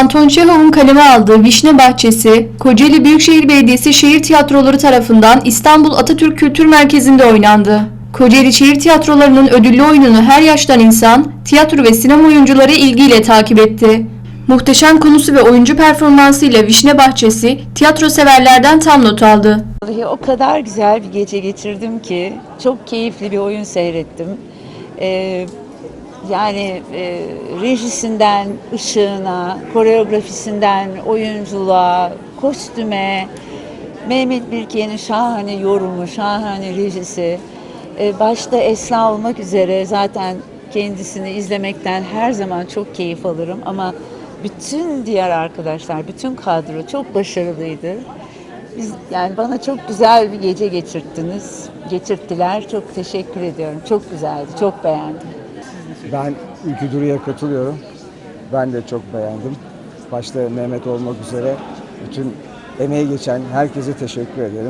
Anton Çehov'un kaleme aldığı Vişne Bahçesi, Kocaeli Büyükşehir Belediyesi Şehir Tiyatroları tarafından İstanbul Atatürk Kültür Merkezi'nde oynandı. Kocaeli Şehir Tiyatroları'nın ödüllü oyununu her yaştan insan, tiyatro ve sinema oyuncuları ilgiyle takip etti. Muhteşem konusu ve oyuncu performansıyla Vişne Bahçesi, tiyatro severlerden tam not aldı. O kadar güzel bir gece geçirdim ki çok keyifli bir oyun seyrettim. Ee, yani e, rejisinden ışığına, koreografisinden oyunculuğa, kostüme, Mehmet Birke'nin şahane yorumu, şahane rejisi, e, başta Esra olmak üzere zaten kendisini izlemekten her zaman çok keyif alırım ama bütün diğer arkadaşlar, bütün kadro çok başarılıydı. Biz, yani bana çok güzel bir gece geçirttiniz, geçirttiler. Çok teşekkür ediyorum. Çok güzeldi, çok beğendim. Ben Ülkü Duru'ya katılıyorum. Ben de çok beğendim. Başta Mehmet olmak üzere bütün emeği geçen herkese teşekkür ederim.